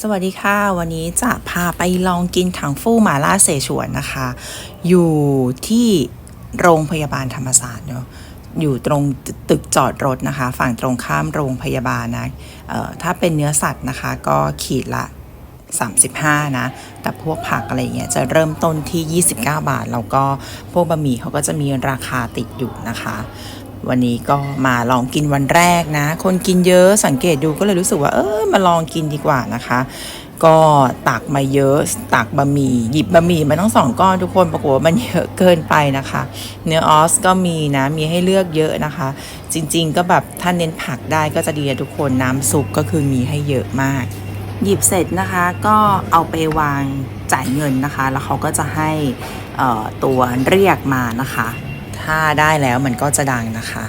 สวัสดีค่ะ วันนี้จะพาไปลองกินถังฟู่หมาล่าเสฉวนนะคะ อยู่ที่โรงพยาบาลธรรมศาสตร์เนาะอยู่ตรงตึกจอดรถนะคะ ฝั่งตรงข้ามโรงพยาบาลนะถ้าเป็นเนื้อสัตว์นะคะ ก็ขีดละ 35 นะ แต่พวกผักอะไรเงี้ยจะเริ่มต้นที่ 29 บาท แล้วก็พวกบะหมี่เขาก็จะมีราคาติดอยู่นะคะ วันนี้ก็มาลองกินวันแรกนะ คนกินเยอะสังเกตดูก็เลยรู้สึกว่า เออมาลองกินดีกว่านะคะ ก็ตักมาเยอะ ตักบะหมี่หยิบบะหมี่มาทั้งสองก้อนทุกคนปรากฏว่ามันเยอะเกินไปนะคะ เนื้อออสก็มีนะมีให้เลือกเยอะนะคะ จริง ๆ ก็แบบถ้าเน้นผักได้ก็จะดีทุกคนน้ำซุปก็คือมีให้เยอะมากหยิบเสร็จนะคะก็เอาไปวางจ่ายเงินนะคะ แล้วเขาก็จะให้ตัวเรียกมานะคะ ถ้าได้แล้วมันก็จะดังนะคะ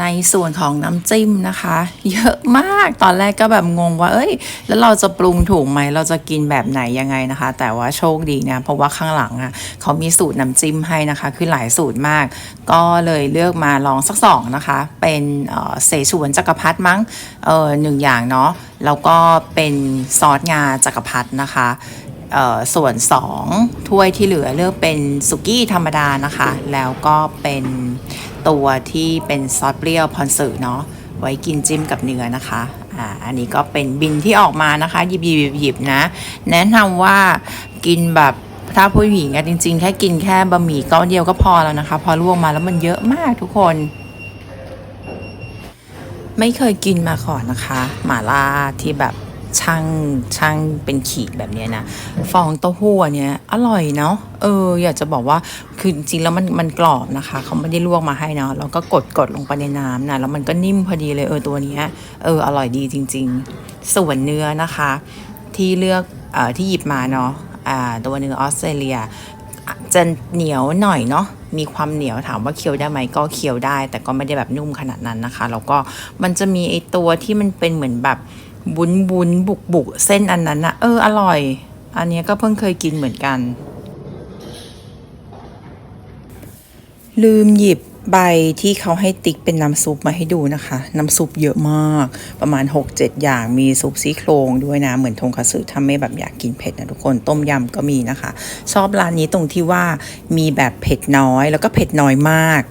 ในส่วนของน้ำจิ้มนะคะ เยอะมากตอนแรกก็แบบงงว่า เอ้ย แล้วเราจะปรุงถูกไหมเราจะกินแบบไหนยังไงนะคะ แต่ว่าโชคดีนะเพราะว่าข้างหลังอะเขามีสูตรน้ำจิ้มให้นะคะ คือหลายสูตรมาก ก็เลยเลือกมาลองสักสองนะคะ เป็นเอ่อเสฉวนจักรพรรดิมั้งเออหนึ่งอย่างเนาะแล้วก็เป็นซอสงาจักรพรรดินะคะส่วน 2 ถ้วยที่เหลือเลือกเป็นสุกี้ธรรมดานะคะ แล้วก็เป็น ตัวที่เป็นซอสเปรี้ยวพอนสึเนาะไว้กินจิ้มกับเนื้อนะคะอ่าอันนี้ก็เป็นบินที่ออกมานะคะหยิบหยิบหยิบนะ แนะนำว่ากินแบบถ้าผู้หญิงอะจริง ๆ แค่กินแค่บะหมี่ก้อนเดียวก็พอแล้วนะคะ พอลวกมาแล้วมันเยอะมากทุกคน ไม่เคยกินมาก่อนนะคะ หม่าล่าที่แบบ ช่างช่างเป็นขีดแบบนี้นะฟองเต้าหู้เนี้ยอร่อยเนาะเอออยากจะบอกว่าคือจริงแล้วมันมันกรอบนะคะ เขาไม่ได้ลวกมาให้เนาะแล้วก็กดกดลงไปในน้ำนะแล้วมันก็นิ่มพอดีเลยเออตัวเนี้ยเอออร่อยดีจริง ๆ ส่วนเนื้อนะคะ ที่เลือกเอ่อที่หยิบมาเนาะอ่าตัวเนื้อออสเตรเลียจะเหนียวหน่อยเนาะมีความเหนียวถามว่าเคี้ยวได้ไหมก็เคี้ยวได้ แต่ก็ไม่ได้แบบนุ่มขนาดนั้นนะคะ แล้วก็มันจะมีไอตัวที่มันเป็นเหมือนแบบ บุนบุนบุกบุกเส้นอันนั้นนะเอออร่อย อันนี้ก็เพิ่งเคยกินเหมือนกัน ลืมหยิบ ใบที่เขาให้ติ๊กเป็นน้ำซุปมาให้ดูนะคะ น้ำซุปเยอะมากประมาณ 6-7 อย่างมีซุปซี่โครงด้วยนะ เหมือนทงคัตสึถ้าไม่แบบอยากกินเผ็ดนะทุกคนต้มยำก็มีนะคะ ชอบร้านนี้ตรงที่ว่ามีแบบเผ็ดน้อย แล้วก็เผ็ดน้อยมาก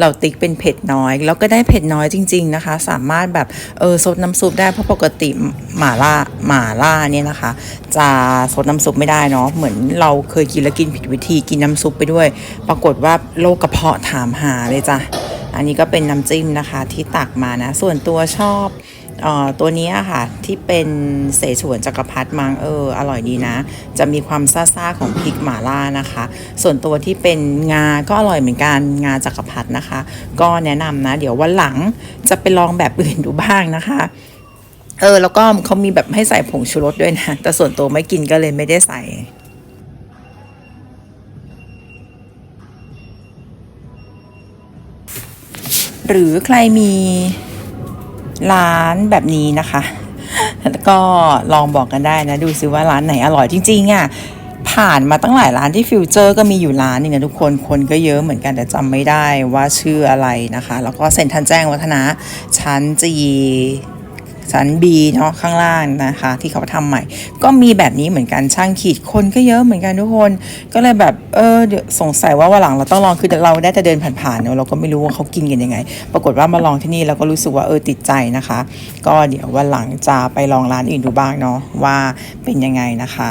เราติ๊กเป็นเผ็ดน้อย แล้วก็ได้เผ็ดน้อยจริง ๆนะคะ สามารถแบบเออซดน้ำซุปได้เพราะปกติหมาล่าหมาล่าเนี่ยนะคะ จะซดน้ำซุปไม่ได้เนาะเหมือนเราเคยกินแล้วกินผิดวิธีกินน้ำซุปไปด้วย ปรากฏว่าโรคกระเพาะถามหาเลยจ้ะอันนี้ก็เป็นน้ำจิ้มนะคะที่ตักมานะ ส่วนตัวชอบเอ่อตัวนี้ค่ะ ที่เป็นเสฉวนจักรพรรดิมังเออ อร่อยดีนะ จะมีความซ่าๆของพริกหม่าล่านะคะ ส่วนตัวที่เป็นงาก็อร่อยเหมือนกันงาจักรพรรดินะคะ ก็แนะนำนะ เดี๋ยววันหลังจะไปลองแบบอื่นดูบ้างนะคะ เออ แล้วก็เขามีแบบให้ใส่ผงชูรสด้วยนะ แต่ส่วนตัวไม่กินก็เลยไม่ได้ใส่หรือใครมีร้านแบบนี้นะคะก็ลองบอกกันได้นะ ดูซิว่าร้านไหนอร่อยจริงๆอะผ่านมาตั้งหลายร้านที่ฟิวเจอร์ก็มีอยู่ร้านนึงนะทุกคนคนก็เยอะเหมือนกันแต่จำไม่ได้ว่าชื่ออะไรนะคะ แล้วก็เซ็นทรัลแจ้งวัฒนะชั้นจี ชั้น B เนาะข้างล่างนะคะ ที่เขาทำใหม่ ก็มีแบบนี้เหมือนกันช่างขีดคนก็เยอะเหมือนกันทุกคน ก็เลยแบบเออเดี๋ยวสงสัยว่าวันหลังเราต้องลองคือเราได้แต่เดินผ่านๆเนอะเราก็ไม่รู้ว่าเขากินกันยังไง ปรากฏว่ามาลองที่นี่เราก็รู้สึกว่าเออติดใจนะคะ ก็เดี๋ยววันหลังจะไปลองร้านอื่นดูบ้างเนาะว่าเป็นยังไงนะคะ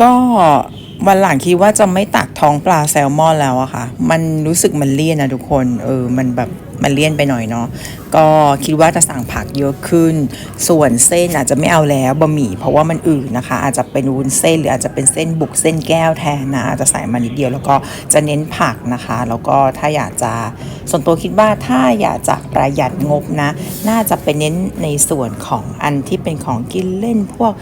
ก็วันหลังคิดว่าจะไม่ตักท้องปลาแซลมอนแล้วอะค่ะ มันรู้สึกมันเลี่ยนนะทุกคน เออ มันแบบ มันเลี่ยนไปหน่อยเนาะก็คิดว่าจะสั่งผักเยอะขึ้น ส่วนเส้นอาจจะไม่เอาแล้วบะหมี่เพราะว่ามันอืดนะคะ อาจจะเป็นวุ้นเส้นหรืออาจจะเป็นเส้นบุกเส้นแก้วแทนนะอาจจะใส่มานิดเดียวแล้วก็จะเน้นผักนะคะ แล้วก็ถ้าอยากจะส่วนตัวคิดว่าถ้าอยากจะประหยัดงบนะ น่าจะเป็นเน้นในส่วนของอันที่เป็นของกินเล่นพวก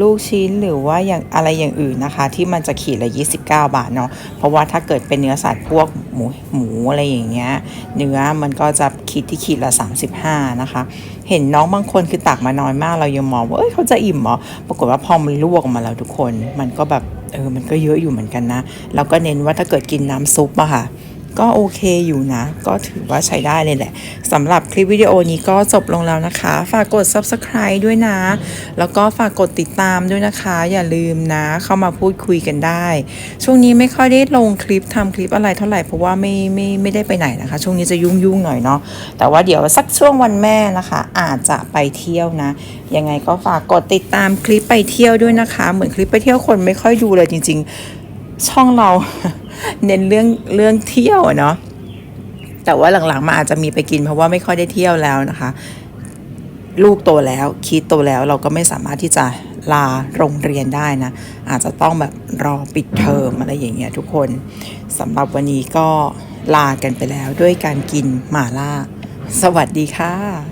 ลูกชิ้นหรือว่าอย่างอะไรอย่างอื่นนะคะ ที่มันจะขีดละ 29 บาทเนาะเพราะว่าถ้าเกิดเป็นเนื้อสัตว์พวกหมูหมูอะไรอย่างเงี้ยเนื้อมันก็จะขีดที่ขีดละ 35 นะคะ เห็นน้องบางคนคือตักมาน้อยมากเรายังมองว่าเอ้ยเขาจะอิ่มเหรอปรากฏว่าพอมันลวกมาแล้วทุกคน มันก็แบบเออมันก็เยอะอยู่เหมือนกันนะแล้วก็เน้นว่าถ้าเกิดกินน้ำซุปอะค่ะ ก็โอเคอยู่นะ ก็ถือว่าใช้ได้เลยแหละสำหรับคลิปวิดีโอนี้ก็จบลงแล้วนะคะ ฝากกด subscribe ด้วยนะ แล้วก็ฝากกดติดตามด้วยนะคะ อย่าลืมนะ เข้ามาพูดคุยกันได้ ช่วงนี้ไม่ค่อยได้ลงคลิปทำคลิปอะไรเท่าไหร่ เพราะว่าไม่ไม่ไม่ได้ไปไหนนะคะ ช่วงนี้จะยุ่งยุ่งๆหน่อยเนาะแต่ว่าเดี๋ยวสักช่วงวันแม่นะคะ อาจจะไปเที่ยวนะยังไงก็ฝากกดติดตามคลิปไปเที่ยวด้วยนะคะ เหมือนคลิปไปเที่ยวคนไม่ค่อยดูเลยจริง ๆ ช่องเรา เน้นเรื่องเรื่องเที่ยวเนาะแต่ว่าหลังๆมาอาจจะมีไปกินเพราะว่าไม่ค่อยได้เที่ยวแล้วนะคะ ลูกโตแล้วคิดโตแล้วเราก็ไม่สามารถที่จะลาโรงเรียนได้นะ อาจจะต้องแบบรอปิดเทอมอะไรอย่างเงี้ยทุกคนสำหรับวันนี้ก็ลากันไปแล้วด้วยการกินหม่าล่า สวัสดีค่ะ